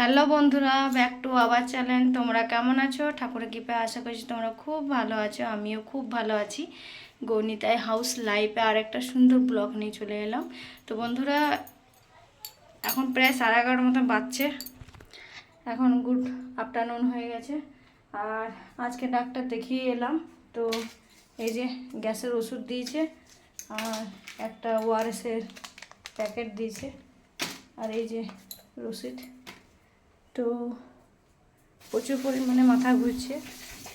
Hello বন্ধুরা back to আবার channel তোমরা কেমন আছো? ঠাকুরের কৃপে আশা করছি তোমরা খুব ভালো আছো, আমিও খুব ভালো আছি। গণিতায় হাউস লাইফে আর একটা সুন্দর ব্লগ নিয়ে চলে এলাম। তো বন্ধুরা, এখন প্রায় সাড়ে এগারোটার মতন বাজছে। এখন গুড আফটারনুন হয়ে গেছে। আর আজকে ডাক্তার দেখিয়ে এলাম। তো এই যে গ্যাসের ওষুধ দিয়েছে, আর একটা ওআরএসের প্যাকেট দিয়েছে। আর এই যে রসিদ। তো প্রচুর পরিমাণে মাথা ঘুরছে।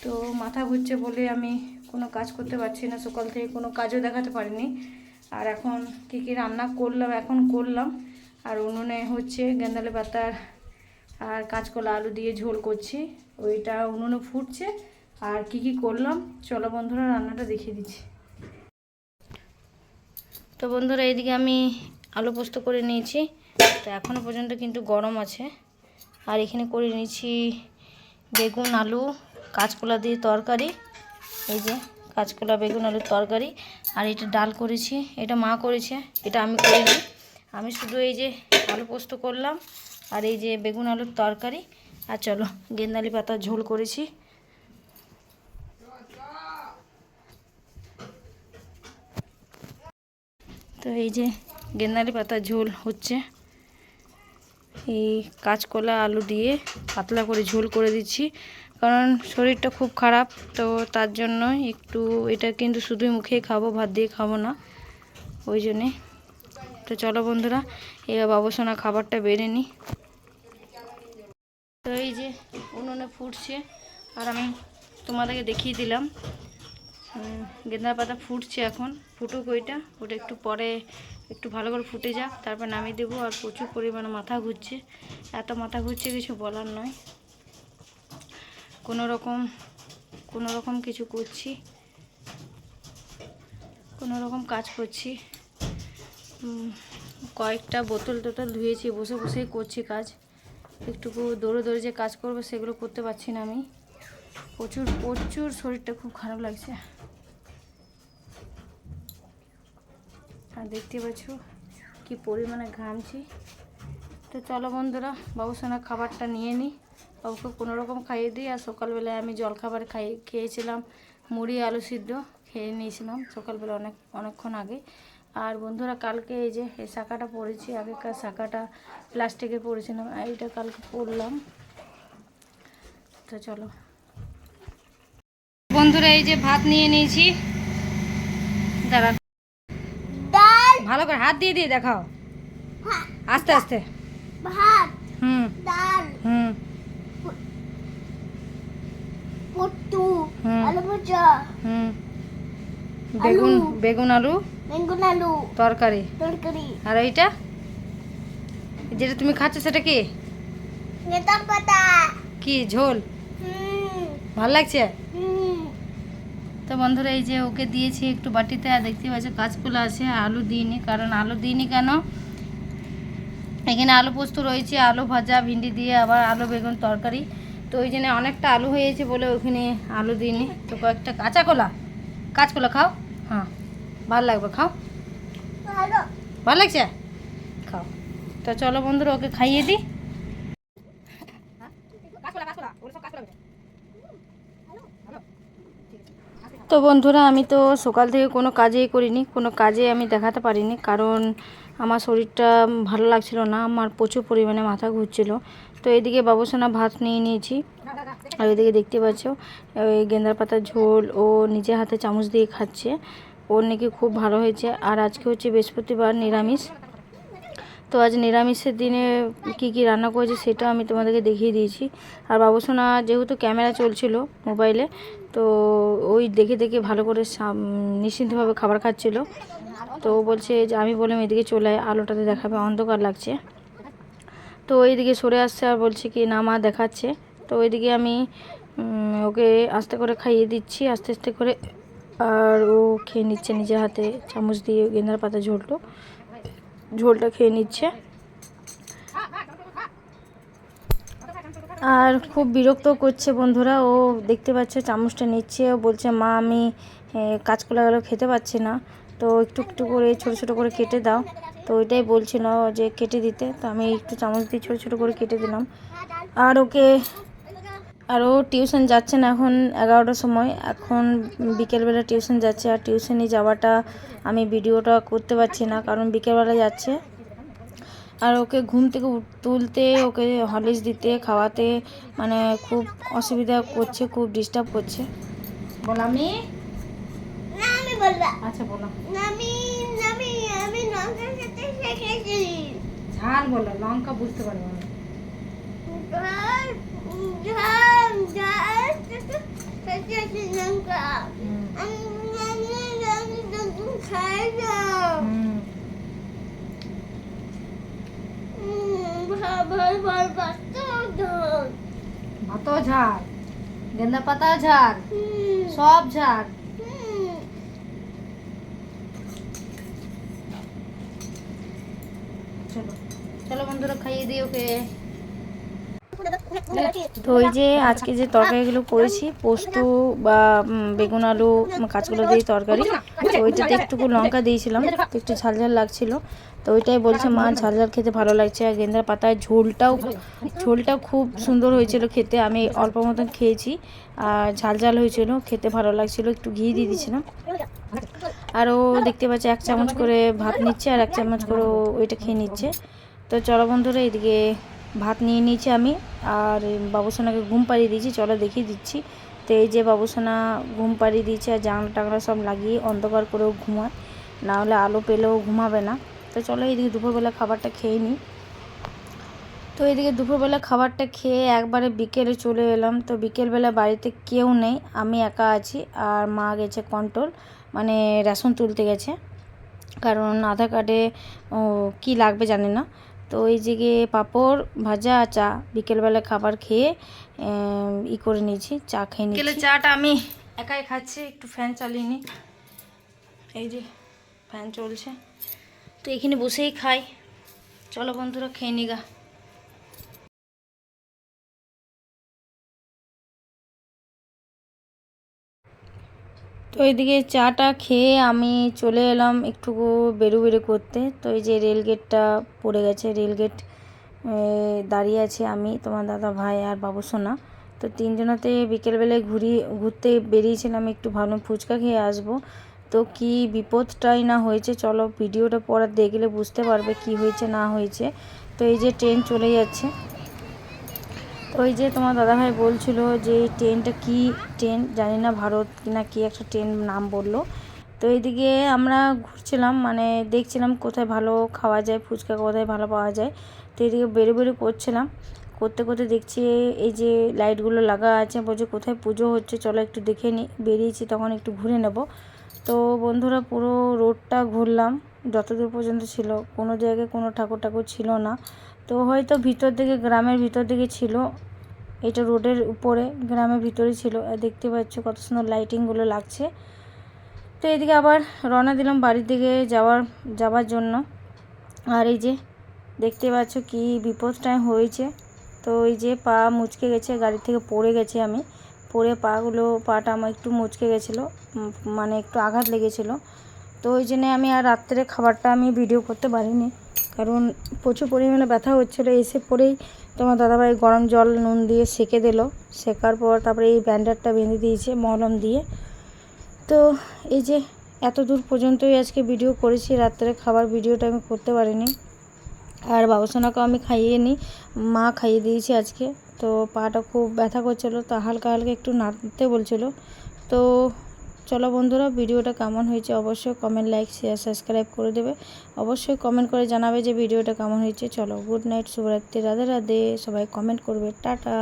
তো মাথা ঘুরছে বলে আমি কোনো কাজ করতে পারছি না। সকাল থেকে কোনো কাজও দেখাতে পারিনি। আর এখন কী কী রান্না করলাম, এখন করলাম। আর উনুনে হচ্ছে গেন্দালে পাতার আর কাঁচকলা আলু দিয়ে ঝোল করছি। ওইটা উনুনে ফুটছে। আর কি কি করলাম, চলো বন্ধুরা রান্নাটা দেখিয়ে দিচ্ছি। তো বন্ধুরা এইদিকে আমি আলু পোস্ত করে নিয়েছি। তো এখনও পর্যন্ত কিন্তু গরম আছে। আর এখানে করে নিয়েছি বেগুন, আলু, কাঁচকলা দিয়ে তরকারি। এই যে কাঁচকলা, বেগুন, আলুর তরকারি। আর এটা ডাল করেছি, এটা মা করেছে, এটা আমি করিনি। আমি শুধু এই যে আলু পোস্ত করলাম আর এই যে বেগুন, আলুর তরকারি। আর চলো, গেন্দালি পাতার ঝোল করেছি। তো এই যে গেন্দালি পাতার ঝোল হচ্ছে। এই কাঁচকলা, আলু দিয়ে পাতলা করে ঝোল করে দিচ্ছি। কারণ শরীরটা খুব খারাপ, তো তার জন্য একটু এটা কিন্তু শুধুই মুখেই খাব, ভাত দিয়ে খাব না। ওই জন্যে। তো চলো বন্ধুরা, এবার বাবুসোনা খাবারটা বেড়ে নিই। তো এই যে উনুনে ফুটছে, আর আমি তোমাদেরকে দেখিয়ে দিলাম। গেঁদার পাতা ফুটছে এখন, ফুটুক ওইটা, ওটা একটু পরে একটু ভালো করে ফুটে যাক, তারপর নামিয়ে দেবো। আর প্রচুর পরিমাণে মাথা ঘুরছে। এত মাথা ঘুরছে কিছু বলার নয়। কোনো রকম কোনো রকম কিছু করছি। কোনো রকম কাজ করছি। কয়েকটা বোতল টোতল ধুয়েছি, বসে বসেই করছি কাজ। একটুকু দৌড়ে দৌড়ে যে কাজ করব, সেগুলো করতে পারছি না আমি। প্রচুর প্রচুর শরীরটা খুব খারাপ লাগছে। আর দেখতে পাচ্ছ কি পরিমাণে ঘামছি। তো চলো বন্ধুরা বাবুসোনা খাবারটা নিয়ে নিই বাবুকে কোনো রকম খাইয়ে দিই। আর সকালবেলায় আমি জল খাবার খাই, খেয়েছিলাম, মুড়ি, আলু সিদ্ধ খেয়ে নিয়েছিলাম সকালবেলা অনেক, অনেকক্ষণ আগে। আর বন্ধুরা, কালকে এই যে এই শাখাটা পরেছি, আগেকার শাখাটা প্লাস্টিকে পরেছিলাম, আর এইটা কালকে পরলাম। তো চলো। বন্ধুরা, এই যে ভাত নিয়ে নিয়েছি। দাঁড়া। ভালো করে হাত দিয়ে দিয়ে দেখাও। আস্তে আস্তে। ভাত। হুম। ডাল। হুম। হুম। আলু ভাজা। হুম। বেগুন বেগুন আলু। বেগুন আলু। তরকারি। তরকারি। আর এইটা? যেটা তুমি খাচ্ছ সেটা কি? নেতা পাতা। কি ঝোল? হুম। ভালো লাগছে? হুম। তো বন্ধুরা এই যে ওকে দিয়েছি একটু বাটিতে আর দেখতে পাচ্ছি কাঁচকলা আছে আলু দিইনি কারণ আলু দিইনি কেন? এখানে আলু পোস্ত রয়েছে আলু ভাজা ভিন্ডি দিয়ে আবার আলু বেগুন তরকারি। তো ওই জন্য অনেকটা আলু হয়েছে বলে ওখানে আলু দিইনি। তো কয়েকটা কাঁচা কলা। কাঁচকলা খাও? হ্যাঁ। ভালো লাগবে খাও। ভালো। ভালো লাগছে? খাও। তো চলো বন্ধুরা ওকে খাইয়ে দিই। তো বন্ধুরা, আমি তো সকাল থেকে কোনো কাজেই করিনি, কোনো কাজে আমি দেখাতে পারিনি, কারণ আমার শরীরটা ভালো লাগছিল না, আমার প্রচুর পরিমাণে মাথা ঘুরছিল। তো এইদিকে বাবুসোনা ভাত নিয়ে নিয়েছি, আর এদিকে দেখতে পাচ্ছ, ওই গেন্দার পাতার ঝোল, ও নিজে হাতে চামচ দিয়ে খাচ্ছে, ওর নাকি খুব ভালো হয়েছে, আর আজকে হচ্ছে বৃহস্পতিবার নিরামিষ। তো আজ নিরামিষের দিনে কি কি রান্না করেছি সেটা আমি তোমাদেরকে দেখিয়ে দিয়েছি। আর বাবুসোনা যেহেতু ক্যামেরা চলছিল মোবাইলে তো ওই দেখে দেখে ভালো করে নিশ্চিন্তভাবে খাবার খাচ্ছিল। তো বলছে যে আমি বললাম এদিকে চলে আলোটাতে দেখাবে, অন্ধকার লাগছে। তো ওইদিকে সরে আসছে আর বলছে কি, না, মা দেখাচ্ছে। তো ওইদিকে আমি ওকে আস্তে করে খাইয়ে দিচ্ছি, আস্তে আস্তে করে আর ও খেয়ে নিচ্ছে নিজের হাতে চামচ দিয়ে গেন্দার পাতা ঝোলটো, ঝোলটা খেয়ে নিচ্ছে। আর খুব বিরক্ত করছে বন্ধুরা। ও দেখতে পাচ্ছে চামচটা নিচ্ছে। ও বলছে, মা, আমি কাঁচকলাগুলো খেতে পাচ্ছি না। তো একটু একটু করে, ছোট ছোট করে কেটে দাও। তো ওইটাই বলছিল যে, কেটে দিতে। তো আমি একটু চামচ দিয়ে ছোটো ছোটো করে কেটে দিলাম। আর ওকে, আর ও টিউশন যাচ্ছে না এখন এগারোটার সময়। এখন বিকেলবেলা টিউশন যাচ্ছে। আর টিউশনে যাওয়াটা আমি ভিডিওটা করতে পারছি না, কারণ বিকেলবেলা যাচ্ছে। আর ওকে ঘুম থেকে তুলতে ওকে হলিক্স দিতে খাওয়াতে মানে খুব অসুবিধা করছে খুব ডিস্টার্ব করছে। বল আমি? না আমি বলব। আচ্ছা বলো। ঝাল লঙ্কা বুঝতে পারব লঙ্কা। খাই না। ভাই ঝাড় গেন্দা পাতা ঝাড় সব ঝাড় চলো চলো বন্ধুরা খাইয়ে দিই ওকে তো ওই যে আজকে যে তরকারিগুলো করেছি পোস্ত বা বেগুন আলু উম, কাঁচকলা দিয়ে তরকারি তো ওইটাতে একটুকু লঙ্কা দিয়েছিলাম একটু ঝাল ঝাল লাগছিল। তো ওইটাই বলছে মা ঝাল ঝাল খেতে ভালো লাগছে। আর গেন্দার পাতায় ঝোলটাও ঝোলটাও খুব সুন্দর হয়েছিল খেতে আমি অল্প মতন খেয়েছি আর ঝাল ঝাল হয়েছিল খেতে ভালো লাগছিল একটু ঘি দিয়ে দিয়েছিলাম। আর ও দেখতে পাচ্ছে এক চামচ করে ভাত নিচ্ছে আর এক চামচ করে ওইটা খেয়ে নিচ্ছে। তো চলো বন্ধুরা এদিকে ভাত নিয়ে নিয়েছি আমি, আর বাবুসোনাকে ঘুম পাড়িয়ে দিয়েছি, চলো দেখিয়ে দিচ্ছি। তো এই যে বাবুসোনা ঘুম পাড়িয়ে দিয়েছে, আর জানলা টাংলা সব লাগিয়ে অন্ধকার করেও ঘুমায়, না হলে আলো পেলেও ঘুমাবে না। তো চলো এইদিকে দুপুরবেলা খাবারটা খেয়ে নিই। তো এদিকে দুপুরবেলা খাবারটা খেয়ে একবারে বিকেলে চলে এলাম। তো বিকেলবেলা বাড়িতে কেউ নেই, আমি একা আছি, আর মা গেছে কন্ট্রোল মানে রেশন তুলতে গেছে। কারণ আধার কার্ডে কী লাগবে জানি না। তো এই দিকে পাপড় ভাজা চা বিকেলবেলা খাবার খেয়ে ই করে নিয়েছি চা খেয়ে নিয়েছি। গেলে চাটা আমি একাই খাচ্ছি একটু ফ্যান চালিয়ে নিই এই যে ফ্যান চলছে। তো এখানে বসেই খাই। চলো বন্ধুরা খেয়ে নিগা তো এইদিকে চাটা খেয়ে আমি চলে এলাম একটু বেরু বেরু করতে। তো এই যে রেলগেটটা পড়ে গেছে রেলগেট দাঁড়িয়ে আছে আমি, তোমার দাদা ভাই আর বাবু সোনা। তো তিনজনাতে বিকেলবেলায় ঘুরি, ঘুরতে বেরিয়েছিলাম একটু ভালো ফুচকা খেয়ে আসব। তো কি বিপদটাই না হয়েছে, চলো ভিডিওটা পরে দেখলে বুঝতে পারবে কি হয়েছে না হয়েছে। তো এই যে ট্রেন চলে যাচ্ছে। ওই যে তোমার দাদাভাই বলছিল যে এই ট্রেনটা কি ট্রেন, জানি না ভারত না কি একটা ট্রেন নাম বলল। তো এইদিকে আমরা ঘুরছিলাম মানে দেখছিলাম কোথায় ভালো খাওয়া যায়, ফুচকা কোথায় ভালো পাওয়া যায়। তো এইদিকে বেরো বেরো করছিলাম, করতে করতে দেখছি এই যে লাইটগুলো লাগা আছে, বলছে কোথায় পুজো হচ্ছে, চলো একটু দেখে নিই বেরিয়েছি তখন একটু ঘুরে নেব। তো বন্ধুরা পুরো রোডটা ঘুরলাম, যতদূর পর্যন্ত ছিল, কোনো জায়গায় কোনো ঠাকুর ঠাকুর ছিল না। তো হয়তো ভিতর দিকে, গ্রামের ভিতর দিকে ছিল। এটা রোডের উপরে, গ্রামের ভিতরে ছিল। দেখতে পাচ্ছ কত সুন্দর লাইটিংগুলো লাগছে। তো এদিকে আবার রওনা দিলাম বাড়ির দিকে যাওয়ার যাওয়ার জন্য। আর এই যে দেখতে পাচ্ছ কি বিপদটাই হয়েছে। তো এই যে পা মুচকে গেছে, গাড়ি থেকে পড়ে গেছে আমি। পড়ে পাগুলো, পাটা আমার একটু মুচকে গেছিল মানে একটু আঘাত লেগেছিলো। তো ওই জন্যে আমি আর রাত্রে খাবারটা আমি ভিডিও করতে পারিনি। কারণ প্রচুর পরিমাণে ব্যথা হচ্ছিল, এসে পরেই তোমার দাদাভাই গরম জল, নুন দিয়ে সেকে দিল। সেকার পর তারপরে এই ব্যান্ডারটা বেঁধে দিয়েছে, মলম দিয়ে। তো এই যে এত দূর পর্যন্তই আজকে ভিডিও করেছি, রাত্রে খাবার ভিডিওটা আমি করতে পারিনি। আর বাবুসোনাকেও আমি খাইয়ে নিই মা খাইয়ে দিয়েছি আজকে। তো পাটা খুব ব্যথা করছিল, তো হালকা হালকা একটু নাড়তে বলছিল। তো চলো বন্ধুরা, ভিডিওটা কেমন হয়েছে অবশ্যই কমেন্ট লাইক শেয়ার সাবস্ক্রাইব করে দেবে। অবশ্যই কমেন্ট করে জানাবে যে ভিডিওটা কেমন হয়েছে। চলো গুড নাইট শুভরাত্রি, রাধে রাধে। সবাই কমেন্ট করবে। টাটা।